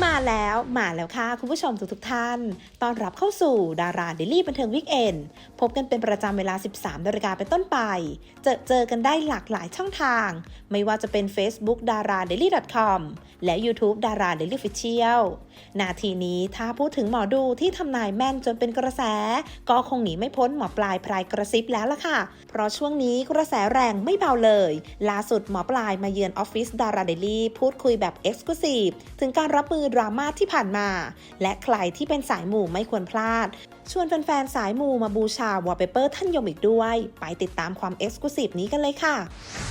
มาแล้วมาแล้วค่ะ คุณผู้ชมทุกทท่านต้อนรับเข้าสู่ดาราเดลี่บันเทิงวิกเอนพบกันเป็นประจำเวลา 13นาฬิกาเป็นต้นไป เจอเจอกันได้หลากหลายช่องทาง ไม่ว่าจะเป็น Facebook d a r a d a i l y com และ YouTube d a r a d a i l y f i c i a l นาทีนี้ถ้าพูดถึงหมอดูที่ทำนายแม่นจนเป็นกระแส ก็คงหนีไม่พ้นหมอปลายพรายกระซิบแล้วล่ะค่ะ เพราะช่วงนี้กระแสแรงไม่เบาเลยล่าสุดหมอปลายมาเยือนออฟฟิศดาราเดลี่พูดคุยแบบเอ็กซ์คลูซีฟถึงการรับมือดราม่าที่ผ่านมา และใครที่เป็นสายหมู่ไม่ควรพลาด ชวนแฟนๆ สายมูมาบูชาวอลเปเปอร์ท่านยมอีกด้วย ไปติดตามความเอ็กซ์คลูซีฟนี้กันเลยค่ะ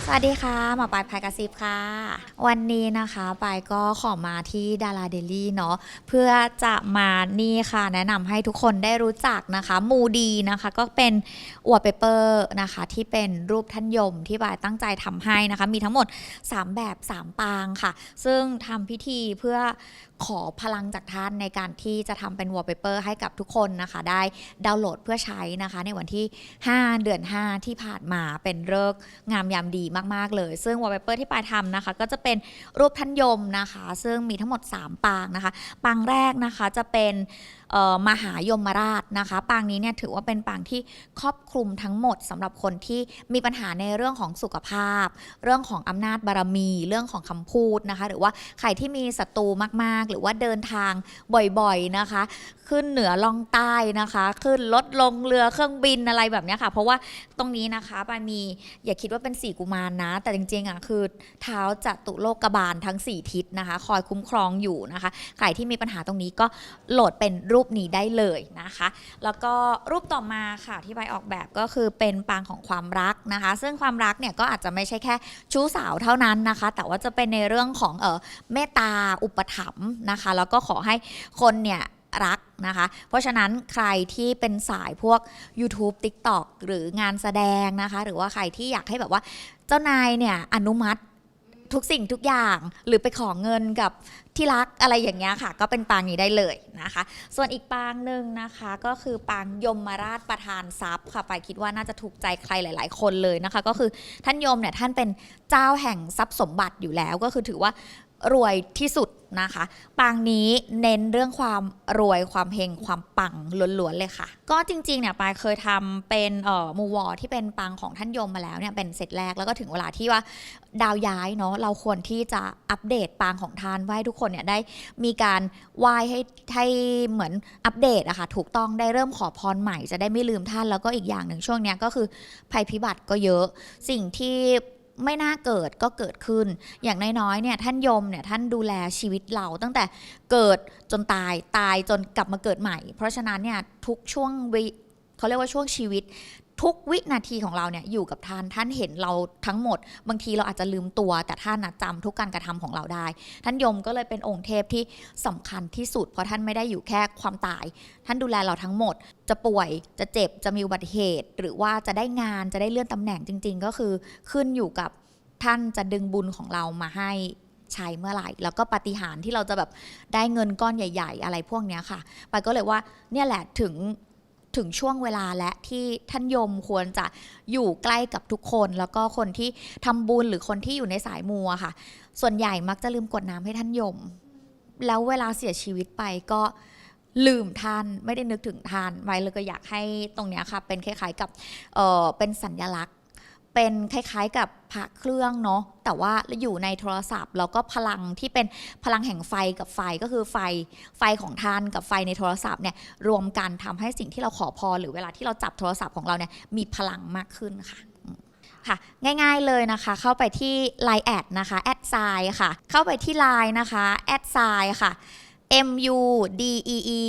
สวัสดีค่ะ หมอปลายพายกระซิบค่ะ วันนี้นะคะปายก็ขอมาที่ดาราเดลี่เนาะเพื่อจะมานี่ค่ะ แนะนำให้ทุกคนได้รู้จักนะคะมูดีนะคะ ก็เป็นอวเปเปอร์นะคะที่เป็นรูปท่านยมที่ปายตั้งใจทำให้นะคะ มีทั้งหมด 3 แบบ 3 ปางค่ะ ซึ่งทำพิธีเพื่อขอพลังจากท่านในการที่จะทำเป็นวอลเปเปอร์ให้กับทุกคนนะคะได้ดาวน์โหลดเพื่อใช้นะคะ ในวันที่ 5 เดือน 5 ที่ผ่านมาเป็นเลิกงามยามดีมาก ๆ เลย ซึ่งวอลเปเปอร์ที่ปายทำนะคะ ก็จะเป็นรูปท่านยมนะคะ ซึ่งมีทั้งหมด 3 ปางนะคะ ปางแรกนะคะจะเป็น มหายมราชนะคะ ปางนี้เนี่ยถือว่าเป็นปางที่ครอบคลุมทั้งหมดสำหรับคนที่มีปัญหาในเรื่องของสุขภาพ เรื่องของอำนาจบารมี เรื่องของคำพูดนะคะ หรือว่าใครที่มีศัตรูมากๆ หรือว่าเดินทางบ่อยๆนะคะ ขึ้นเหนือลองใต้นะคะ ขึ้นรถลงเรือเครื่องบินอะไรแบบนี้ค่ะ เพราะว่า ตรงนี้นะคะปามีอย่าคิดว่าเป็นสี่กุมารนะ แต่จริงๆอะคือเท้าจะตุโลกบาลทั้ง 4 ทิศนะคะ คอยคุ้มครองอยู่นะคะใครที่มีปัญหาตรงนี้ก็โหลดเป็นรูปนี้ได้เลยนะคะ แล้วก็รูปต่อมาค่ะที่ใบออกแบบก็คือเป็นปางของความรักนะคะ ซึ่งความรักเนี่ยก็อาจจะไม่ใช่แค่ชู้สาวเท่านั้นนะคะ แต่ว่าจะเป็นในเรื่องของเออเมตตาอุปถัมภ์นะคะ แล้วก็ขอให้คนเนี่ย รักนะคะ เพราะฉะนั้นใครที่เป็นสายพวก YouTube TikTok หรืองานแสดงนะคะ หรือว่าใครที่อยากให้แบบว่าเจ้านายเนี่ยอนุมัติทุกสิ่งทุกอย่างหรือไปขอเงินกับที่รักอะไรอย่างเงี้ยค่ะ ก็เป็นปางนี้ได้เลยนะคะ ส่วนอีกปางหนึ่งนะคะก็คือปางยมราชประธานทรัพย์ค่ะไปคิดว่าน่าจะถูกใจใครหลาย ๆ คนเลยนะคะ ก็คือท่านยมเนี่ยท่านเป็นเจ้าแห่งทรัพย์สมบัติอยู่แล้ว ก็คือถือว่า รวยที่สุดนะคะ ปางนี้เน้นเรื่องความรวยความเฮงความปังล้วนๆเลยค่ะ ก็จริงๆเนี่ยปายเคยทำเป็นเอ่อมูวอที่เป็นปางของท่านยมมาแล้วเนี่ยเป็นเซตแรกแล้วก็ถึงเวลาที่ว่าดาวย้ายเนาะเราควรที่จะอัปเดตปางของท่านไว้ให้ทุกคนเนี่ยได้มีการไหว้ให้ให้เหมือนอัปเดตอะค่ะถูกต้องได้เริ่มขอพรใหม่จะได้ไม่ลืมท่านแล้วก็อีกอย่างหนึ่งช่วงเนี้ยก็คือภัยพิบัติก็เยอะสิ่งที่ ไม่น่าเกิดก็เกิดขึ้น อย่างน้อยๆเนี่ยท่านยมเนี่ยท่านดูแลชีวิตเราตั้งแต่เกิดจนตายตายจนกลับมาเกิดใหม่ เพราะฉะนั้นเนี่ยทุกช่วงวิ เขาเรียกว่าช่วงชีวิต ทุกวินาทีของเราเนี่ยอยู่กับท่านท่านเห็นเราทั้งหมด บางทีเราอาจจะลืมตัว แต่ท่านนะจำทุกการกระทำของเราได้ ท่านยมก็เลยเป็นองค์เทพที่สำคัญที่สุด เพราะท่านไม่ได้อยู่แค่ความตาย ท่านดูแลเราทั้งหมด จะป่วยจะเจ็บจะมีอุบัติเหตุ หรือว่าจะได้งานจะได้เลื่อนตำแหน่งจริง ๆ ก็คือขึ้นอยู่กับท่านจะดึงบุญของเรามาให้ใช้เมื่อไหร่ แล้วก็ปฏิหารที่เราจะแบบได้เงินก้อนใหญ่ ๆ อะไรพวกเนี้ยค่ะ ไปก็เลยว่าเนี่ยแหละถึง ถึงช่วงเวลาและที่ท่านยมควรจะอยู่ใกล้กับทุกคน แล้วก็คนที่ทำบุญหรือคนที่อยู่ในสายมัวค่ะ ส่วนใหญ่มักจะลืมกดน้ำให้ท่านยม แล้วเวลาเสียชีวิตไปก็ลืมท่านไม่ได้นึกถึงท่านไว้เลยก็อยากให้ตรงเนี้ยค่ะเป็นคล้ายๆกับเเป็นสัญลักษณ์ เป็นคล้ายๆกับพระเครื่องเนาะแต่ว่าอยู่ในโทรศัพท์ แล้วก็พลังที่เป็นพลังแห่งไฟกับไฟก็คือไฟไฟของท่านกับไฟในโทรศัพท์เนี่ยรวมกันทำให้สิ่งที่เราขอพรหรือเวลาที่เราจับโทรศัพท์ของเราเนี่ยมีพลังมากขึ้นค่ะค่ะง่ายๆเลยนะคะเข้าไปที่ Line แอดนะคะแอดไซค่ะ เข้าไปที่ Line นะคะแอดไซค่ะ M U D E E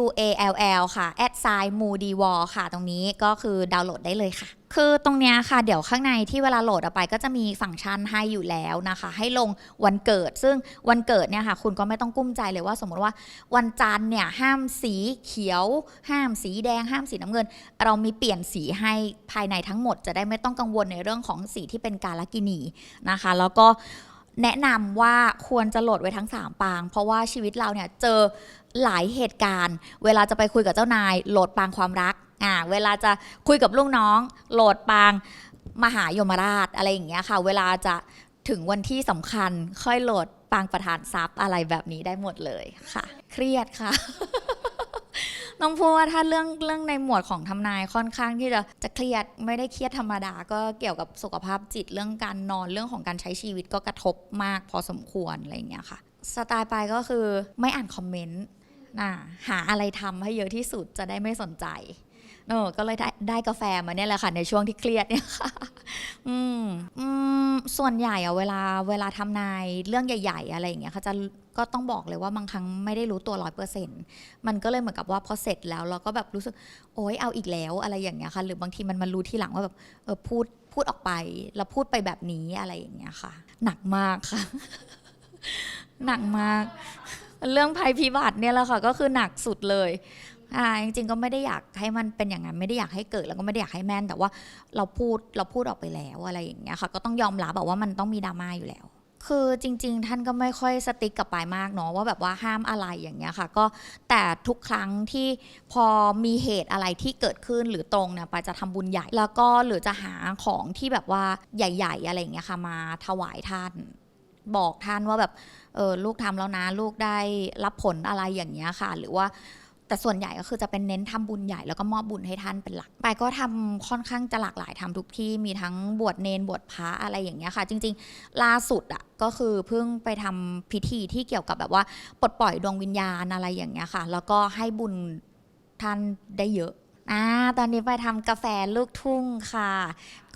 W A L L ค่ะแอดไซมูดีวอลค่ะ ตรงนี้ก็คือดาวน์โหลดได้เลยค่ะ คือตรงเนี้ยค่ะ เดี๋ยวข้างในที่เวลาโหลดออกไปก็จะมีฟังก์ชันให้อยู่แล้วนะคะ ให้ลงวันเกิด ซึ่งวันเกิดเนี่ยค่ะ คุณก็ไม่ต้องกุ้มใจเลยว่าสมมติว่าวันจันทร์เนี่ยห้ามสีเขียว ห้ามสีแดง ห้ามสีน้ำเงิน เรามีเปลี่ยนสีให้ภายในทั้งหมด จะได้ไม่ต้องกังวลในเรื่องของสีที่เป็นกาลกินีนะคะ แล้วก็ แนะนำว่าควรจะโหลดไว้ทั้ง 3 ปาง เพราะว่าชีวิตเราเนี่ยเจอหลายเหตุการณ์ เวลาจะไปคุยกับเจ้านาย โหลดปางความรักอ่าเวลาจะคุยกับลูกน้อง โหลดปางมหายมราชอะไรอย่างเงี้ยค่ะ เวลาจะถึงวันที่สำคัญค่อยโหลดปางประธานทรัพย์อะไรแบบนี้ได้หมดเลยค่ะ เครียดค่ะ ต้องพูดว่าถ้าเรื่องเรื่องในหมวดของทำนายค่อนข้างที่จะจะเครียดไม่ได้เครียดธรรมดา ก็เกี่ยวกับสุขภาพจิตเรื่องการนอนเรื่องของการใช้ชีวิตก็กระทบมากพอสมควรอะไรอย่างเงี้ยค่ะสไตล์ไปก็คือไม่อ่านคอมเมนต์นะหาอะไรทำให้เยอะที่สุดจะได้ไม่สนใจ เออ ก็เลยได้ได้กาแฟมาเนี่ยแหละค่ะ ในช่วงที่เครียดเนี่ยค่ะ อืมอืมส่วนใหญ่อะเวลาเวลาทำนายเรื่องใหญ่ ๆ อะไรอย่างเงี้ยเขาจะก็ต้องบอกเลยว่าบางครั้งไม่ได้รู้ตัวร้อยเปอร์เซ็นต์มันก็เลยเหมือนกับว่าพอเสร็จแล้วเราก็แบบรู้สึก โอ๊ยเอาอีกแล้วอะไรอย่างเงี้ยค่ะ หรือบางทีมันมารู้ทีหลังว่าแบบเออพูดพูดออกไป แล้วพูดไปแบบนี้อะไรอย่างเงี้ยค่ะ หนักมากค่ะ หนักมาก เรื่องภัยพิบัติเนี่ยแหละค่ะ ก็คือหนักสุดเลย อ่าจริงๆก็ไม่ได้อยากให้มันเป็นอย่างนั้นไม่ได้อยากให้เกิดแล้วก็ไม่ได้อยากให้แม่น แต่ว่าเราพูดเราพูดออกไปแล้วอะไรอย่างเงี้ยค่ะ ก็ต้องยอมรับแบบว่ามันต้องมีดราม่าอยู่แล้ว คือจริง ๆ ท่านก็ไม่ค่อยสติ๊กกับปายมากเนาะว่าแบบว่าห้ามอะไรอย่างเงี้ยค่ะ ก็แต่ทุกครั้งที่พอมีเหตุอะไรที่เกิดขึ้นหรือตรงเนี่ยปายจะทำบุญใหญ่แล้วก็หรือจะหาของที่แบบว่าใหญ่ ๆ อะไรอย่างเงี้ยค่ะ มาถวายท่าน บอกท่านว่าแบบเออลูกทำแล้วนะลูกได้รับผลอะไรอย่างเงี้ยค่ะ หรือว่า แต่ส่วนใหญ่ก็คือจะเป็นเน้นทำบุญใหญ่แล้วก็มอบบุญให้ท่านเป็นหลัก ไปก็ทำค่อนข้างจะหลากหลายทำทุกที่มีทั้งบวชเนนบวชพระอะไรอย่างเงี้ยค่ะ จริง ๆ ล่าสุดอะก็คือเพิ่งไปทำพิธีที่เกี่ยวกับแบบว่าปลดปล่อยดวงวิญญาณอะไรอย่างเงี้ยค่ะ แล้วก็ให้บุญท่านได้เยอะอ่าตอนนี้ไปทำกาแฟลูกทุ่งค่ะ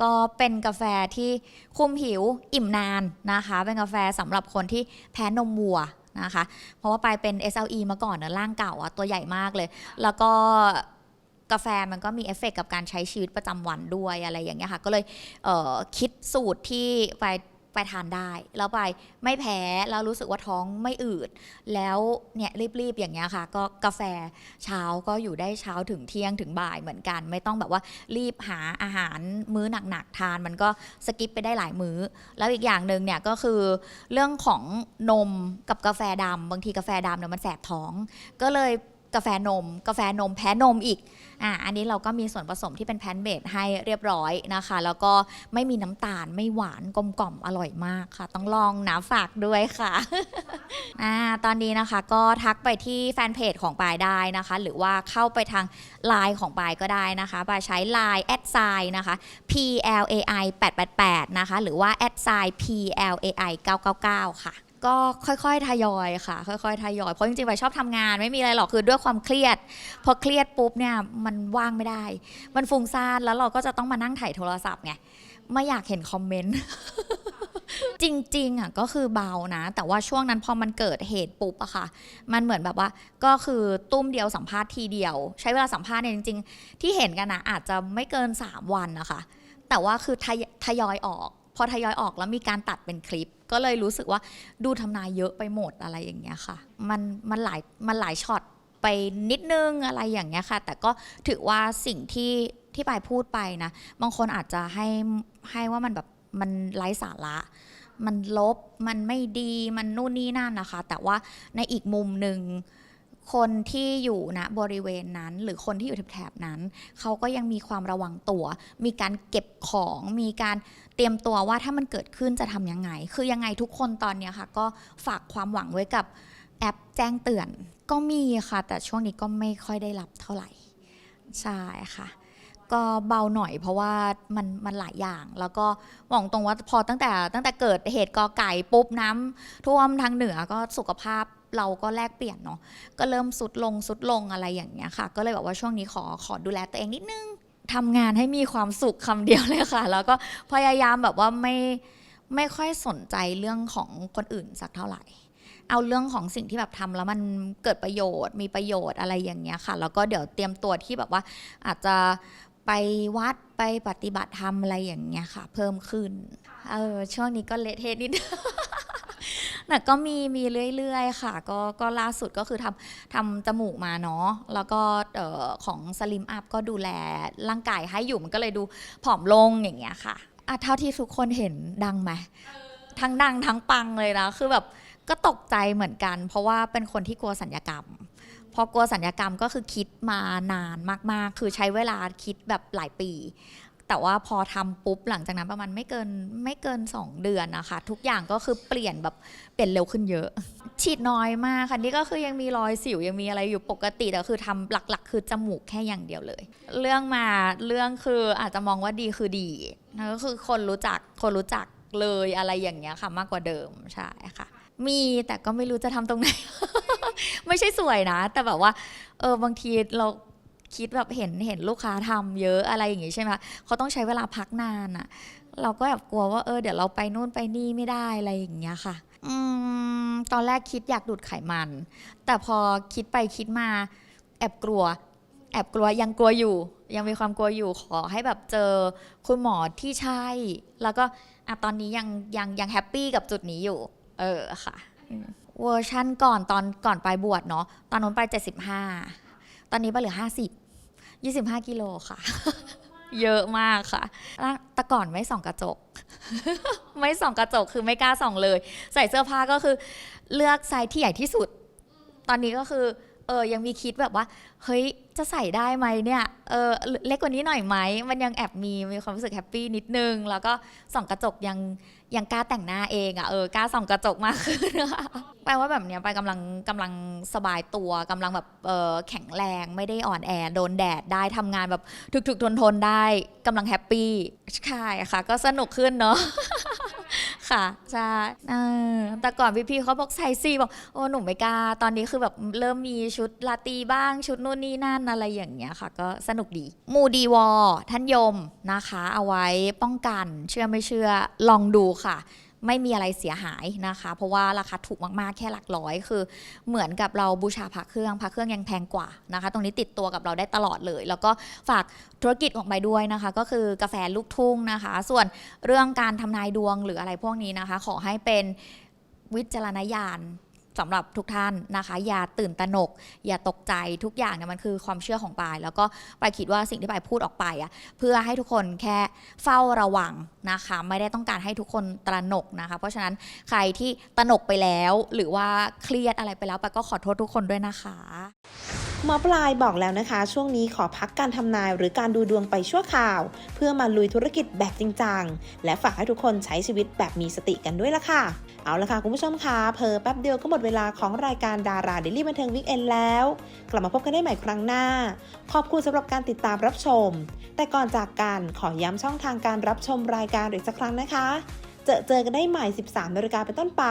ก็เป็นกาแฟที่คุมหิวอิ่มนานนะคะ เป็นกาแฟสำหรับคนที่แพ้นมวัว นะคะ เพราะว่าไปายเป็น SLE มาก่อนเนอะร่างเก่าอะตัวใหญ่มากเลย แล้วก็กาแฟมันก็มีเอฟเฟกต์กับการใช้ชีวิตประจำวันด้วยอะไรอย่างเงี้ยค่ะ ก็เลยเคิดสูตรที่ไป ไปทานได้ แล้วไปไม่แพ้แล้วรู้สึกว่าท้องไม่อืด แล้วเนี่ยรีบๆอย่างเงี้ยค่ะ ก็กาแฟเช้าก็อยู่ได้เช้าถึงเที่ยงถึงบ่ายเหมือนกัน ไม่ต้องแบบว่ารีบหาอาหารมื้อหนักๆทาน มันก็สกิปไปได้หลายมื้อ แล้วอีกอย่างหนึ่งเนี่ยก็คือเรื่องของนมกับกาแฟดำบางทีกาแฟดำเนี่ยมันแสบท้อง ก็เลย กาแฟนม กาแฟนมแพ้นมอีกอะอันนี้เราก็มีส่วนผสมที่เป็นแพนเบดให้เรียบร้อยนะคะ แล้วก็ไม่มีน้ำตาลไม่หวานกลมกล่อมอร่อยมากค่ะ ต้องลองนะฝากด้วยค่ะอ่าตอนนี้นะคะก็ทักไปที่แฟนเพจของปายได้นะคะ หรือว่าเข้าไปทางไลน์ของปายก็ได้นะคะปายใช้ไลน์แอดไซน์นะคะ P L A I 888นะคะ หรือว่าแอดไซน์ P L A I 999 ค่ะ ก็ค่อยๆ ทยอยค่ะ ค่อยๆ ทยอย เพราะจริงๆไปชอบทำงานไม่มีอะไรหรอกคือด้วยความเครียด พอเครียดปุ๊บเนี่ยมันว่างไม่ได้ มันฟุ้งซ่านแล้วเราก็จะต้องมานั่งถ่ายโทรศัพท์ไงไม่อยากเห็นคอมเมนต์ จริงๆอะก็คือเบานะ แต่ว่าช่วงนั้นพอมันเกิดเหตุปุ๊บอะค่ะ มันเหมือนแบบว่าก็คือตุ้มเดียวสัมภาษณ์ทีเดียว ใช้เวลาสัมภาษณ์เนี่ยจริง ๆ ที่เห็นกันนะอาจจะไม่เกิน 3 วันนะคะ แต่ว่าคือทยทยอยออก พอทยอยออกแล้วมีการตัดเป็นคลิป ก็เลยรู้สึกว่าดูทำนายเยอะไปหมดอะไรอย่างเงี้ยค่ะ มันมันหลายมันหลายช็อตไปนิดนึงอะไรอย่างเงี้ยค่ะ แต่ก็ถือว่าสิ่งที่ที่ปายพูดไปนะ บางคนอาจจะให้ให้ว่ามันแบบมันไร้สาระ มันลบ มันไม่ดี มันนู่นนี่นั่นนะคะ แต่ว่าในอีกมุมหนึ่ง คนที่อยู่ณบริเวณนั้น หรือคนที่อยู่แถบนั้น เขาก็ยังมีความระวังตัว มีการเก็บของมีการเตรียมตัวว่าถ้ามันเกิดขึ้นจะทำยังไง คือยังไงทุกคนตอนนี้ค่ะ ก็ฝากความหวังไว้กับแอปแจ้งเตือน ก็มีค่ะ แต่ช่วงนี้ก็ไม่ค่อยได้รับเท่าไหร่ ใช่ค่ะ ก็เบาหน่อยเพราะว่ามันมันหลายอย่าง แล้วก็บอกตรงว่าพอตั้งแต่ตั้งแต่เกิดเหตุกอไก่ปุ๊บน้ำท่วมทางเหนือก็สุขภาพ เราก็แลกเปลี่ยนเนาะก็เริ่มสุดลงสุดลงอะไรอย่างเงี้ยค่ะ ก็เลยแบบว่าช่วงนี้ขอขอดูแลตัวเองนิดนึงทำงานให้มีความสุขคำเดียวเลยค่ะ แล้วก็พยายามแบบว่าไม่ไม่ค่อยสนใจเรื่องของคนอื่นสักเท่าไหร่ เอาเรื่องของสิ่งที่แบบทำแล้วมันเกิดประโยชน์ มีประโยชน์อะไรอย่างเงี้ยค่ะ แล้วก็เดี๋ยวเตรียมตัวที่แบบว่าอาจจะไปวัดไปปฏิบัติธรรมอะไรอย่างเงี้ยค่ะ เพิ่มขึ้น เออช่วงนี้ก็เละเทะนิด แต่ก็มีมีเรื่อยๆ ค่ะ ก็ก็ล่าสุดก็คือทำทำจมูกมาเนาะแล้วก็เอ่อของสลิมอัพก็ดูแลร่างกายให้อยู่มันก็เลยดูผอมลงอย่างเงี้ยค่ะอะเท่าที่ทุกคนเห็นดังไหมทั้งดังทั้งปังเลยนะคือแบบก็ตกใจเหมือนกัน เพราะว่าเป็นคนที่กลัวสัญญกรรมพอกลัวสัญญกรรมก็คือคิดมานานมากๆ คือใช้เวลาคิดแบบหลายปี แต่ว่าพอทำปุ๊บหลังจากนั้นประมาณไม่เกินไม่เกิน 2 เดือนนะคะ ทุกอย่างก็คือเปลี่ยนแบบเปลี่ยนเร็วขึ้นเยอะ ฉีดน้อยมากค่ะนี่ก็คือยังมีรอยสิวยังมีอะไรอยู่ปกติแต่คือทำหลักๆ คือจมูกแค่อย่างเดียวเลย เรื่องมาเรื่องคืออาจจะมองว่าดีคือดีก็คือคนรู้จักคนรู้จักเลยอะไรอย่างเงี้ยค่ะมากกว่าเดิมใช่ค่ะ มีแต่ก็ไม่รู้จะทำตรงไหน ไม่ใช่สวยนะ แต่แบบว่า เออบางทีเรา คิดแบบเห็นเห็นลูกค้าทำเยอะอะไรอย่างงี้ใช่ไหมคะเขาต้องใช้เวลาพักนานอะเราก็แบบกลัวว่าเออเดี๋ยวเราไปนู่นไปนี่ไม่ได้อะไรอย่างเงี้ยค่ะอืมตอนแรกคิดอยากดูดไขมัน แต่พอคิดไปคิดมาแอบกลัว แอบกลัวยังกลัวอยู่ ยังมีความกลัวอยู่ขอให้แบบเจอคุณหมอที่ใช่ แล้วก็อะตอนนี้ยังยังยังแฮปปี้กับจุดนี้อยู่ เออค่ะเวอร์ชั่นก่อนตอนก่อนไปบวชเนาะตอนนู้นไป 75 ตอนนี้ไปเหลือ 50 25 กิโลค่ะ เยอะมากค่ะแล้วแต่ก่อนไม่ส่องกระจก ไม่ส่องกระจกคือไม่กล้าส่องเลย ใส่เสื้อผ้าก็คือเลือกไซส์ที่ใหญ่ที่สุด ตอนนี้ก็คือ เออยังมีคิดแบบว่า เฮ้ยจะใส่ได้ไหมเนี่ยเออเล็กกว่านี้หน่อยไหมมันยังแอบมีมีความรู้สึกแฮปปี้นิดนึง แล้วก็ส่องกระจกยังยังกล้าแต่งหน้าเองอะ่ะเออกล้าส่องกระจกมากขึ้นนะคะแปลว่าแบบเนี้ยไปกำลังกำลังสบายตัวกำลังแบบเออแข็งแรงไม่ได้อ่อนแอโดนแดดได้ทำงานแบบถึกๆทนทนๆได้กำลังแฮปปี้ใช่ค่ะ ก็สนุกขึ้นเนาะ ค่ะใช่เออแต่ก่อนพี่ๆเขาบอกใส่ซีบอกโอ้หนูไม่กล้าตอนนี้คือแบบเริ่มมีชุดลาตีบ้างชุดนู่นนี่นั่นอะไรอย่างเงี้ยค่ะ ก็สนุกดีมูดีวอท่านยมนะคะ เอาไว้ป้องกัน เชื่อไม่เชื่อลองดูค่ะ ไม่มีอะไรเสียหายนะคะ เพราะว่าราคาถูกมากๆแค่หลักร้อย คือ เหมือนกับเราบูชาพระเครื่องพระเครื่องยังแพงกว่านะคะ ตรงนี้ติดตัวกับเราได้ตลอดเลย แล้วก็ฝากธุรกิจของไปด้วยนะคะ ก็คือกาแฟลูกทุ่งนะคะ ส่วนเรื่องการทำนายดวงหรืออะไรพวกนี้นะคะ ขอให้เป็นวิจารณญาณ สำหรับทุกท่านนะคะ อย่าตื่นตระหนก อย่าตกใจทุกอย่างเนี่ยมันคือความเชื่อของปาย แล้วก็ปายคิดว่าสิ่งที่ปายพูดออกไปอะเพื่อให้ทุกคนแค่เฝ้าระวังนะคะ ไม่ได้ต้องการให้ทุกคนตระหนกนะคะ เพราะฉะนั้นใครที่ตระหนกไปแล้ว หรือว่าเครียดอะไรไปแล้วปายก็ขอโทษทุกคนด้วยนะคะ หมอปลายบอกแล้วนะคะ ช่วงนี้ขอพักการทำนายหรือการดูดวงไปชั่วคราว เพื่อมาลุยธุรกิจแบบจริงจัง และฝากให้ทุกคนใช้ชีวิตแบบมีสติกันด้วยละค่ะ เอาละค่ะคุณผู้ชมคะเพอแป๊บเดียวก็หมดเวลาของรายการดาราเดลี่บันเทิงวิกเอนแล้ว กลับมาพบกันได้ใหม่ครั้งหน้า ขอบคุณสำหรับการติดตามรับชม แต่ก่อนจากกันขอย้ำช่องทางการรับชมรายการอีกสักครั้งนะคะ เจอเจอกันได้ใหม่ 13นาฬิกาเป็นต้นไป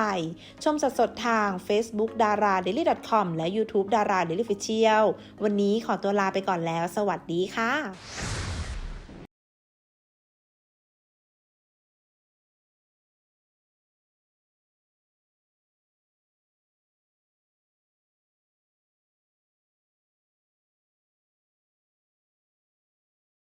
ชมสดสดทาง Facebook ดารา d a i l y com และ YouTube ดารา Daily Official วันนี้ขอตัวลาไปก่อนแล้ว สวัสดีค่ะ